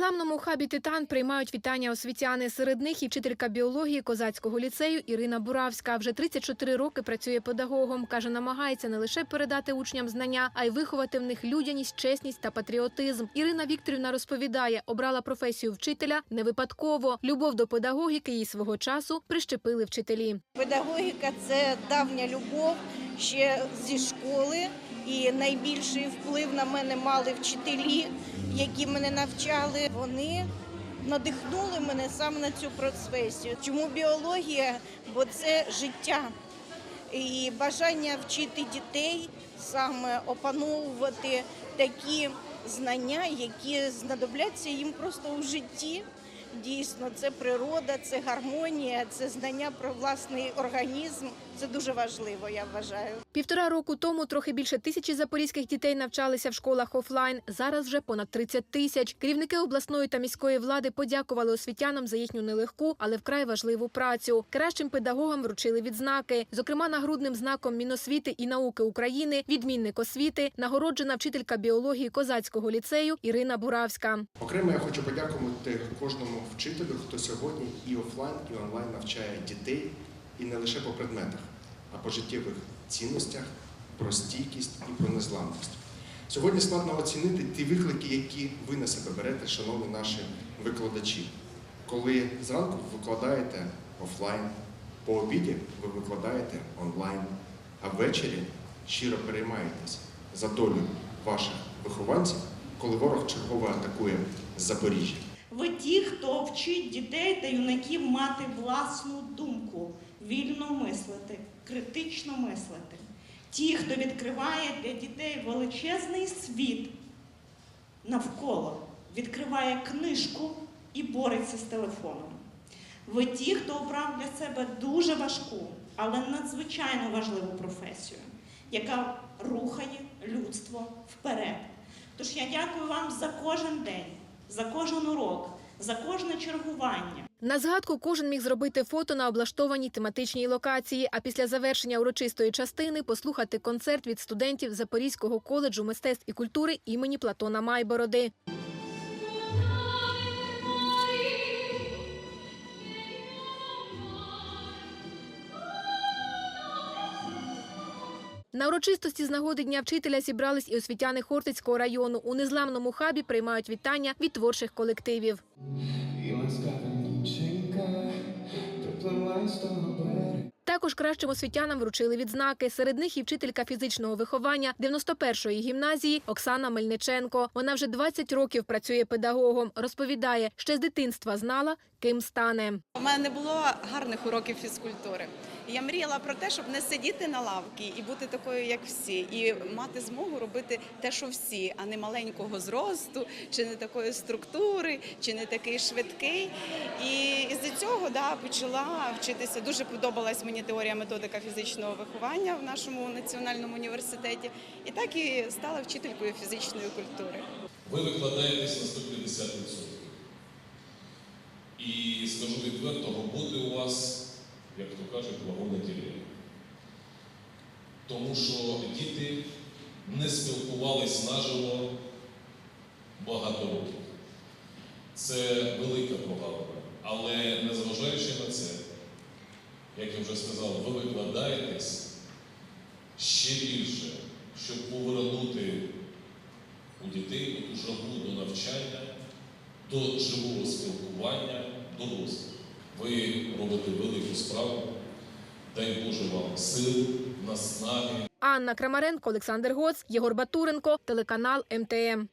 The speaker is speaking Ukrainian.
незламному хабі Титан приймають вітання освітяни. Серед них і вчителька біології козацького ліцею Ірина Буравська. Вже 34 роки працює педагогом. Каже, намагається не лише передати учням знання, а й виховати в них людяність, чесність та патріотизм. Ірина Вікторівна розповідає, обрала професію вчителя не випадково. Любов до педагогіки їй свого часу прищепили вчителі. Педагогіка це давня любов ще зі школи, і найбільший вплив на мене мали вчителі, які мене навчали. Вони надихнули мене саме на цю професію. Чому біологія? Бо це життя. І бажання вчити дітей саме опановувати такі знання, які знадобляться їм просто у житті. Дійсно, це природа, це гармонія, це знання про власний організм. Це дуже важливо, я вважаю. Півтора року тому трохи більше тисячі запорізьких дітей навчалися в школах офлайн. Зараз вже понад 30 тисяч. Керівники обласної та міської влади подякували освітянам за їхню нелегку, але вкрай важливу працю. Кращим педагогам вручили відзнаки. Зокрема, нагрудним знаком Міносвіти і науки України, відмінник освіти, нагороджена вчителька біології козацького ліцею Ірина Буравська. Окремо я хочу подякувати кожному вчителю, хто сьогодні і офлайн, і онлайн навчає дітей, і не лише по предметах, а по життєвих цінностях, про стійкість і про незламність. Сьогодні складно оцінити ті виклики, які ви на себе берете, шановні наші викладачі. Коли зранку ви викладаєте офлайн, по обіді ви викладаєте онлайн, а ввечері щиро переймаєтесь за долю ваших вихованців, коли ворог чергово атакує Запоріжжя. Ви ті, хто вчить дітей та юнаків мати власну думку, вільно мислити, критично мислити. Ті, хто відкриває для дітей величезний світ навколо, відкриває книжку і бореться з телефоном. Ви ті, хто обрав для себе дуже важку, але надзвичайно важливу професію, яка рухає людство вперед. Тож я дякую вам за кожен день, за кожен урок, за кожне чергування. На згадку кожен міг зробити фото на облаштованій тематичній локації. А після завершення урочистої частини послухати концерт від студентів Запорізького коледжу мистецтв і культури імені Платона Майбороди. На урочистості з нагоди Дня вчителя зібрались і освітяни Хортицького району. У незламному хабі приймають вітання від творчих колективів. Також кращим освітянам вручили відзнаки. Серед них і вчителька фізичного виховання 91-ї гімназії Оксана Мельниченко. Вона вже 20 років працює педагогом. Розповідає, ще з дитинства знала, ким стане. У мене не було гарних уроків фізкультури. Я мріяла про те, щоб не сидіти на лавці і бути такою, як всі, і мати змогу робити те, що всі, а не маленького зросту, чи не такої структури, чи не такий швидкий. І із-за цього да, почала вчитися. Дуже подобалась мені теорія методика фізичного виховання в нашому національному університеті. І так і стала вчителькою фізичної культури. Ви викладаєтесь на 150%. І скажу відверто, роботи у вас, як то кажуть, вагони діляння. Тому що діти не спілкувались наживо багато років. Це велика прогалина. Але незважаючи на це, як я вже сказав, ви викладаєтесь ще більше, щоб повернути у дітей ту жагу до навчання, до живого спілкування, дорослих. Ви робите велику справу. Дай Боже вам сил, наснаги. Анна Крамаренко, Олександр Гоц, Єгор Батуренко, телеканал МТМ.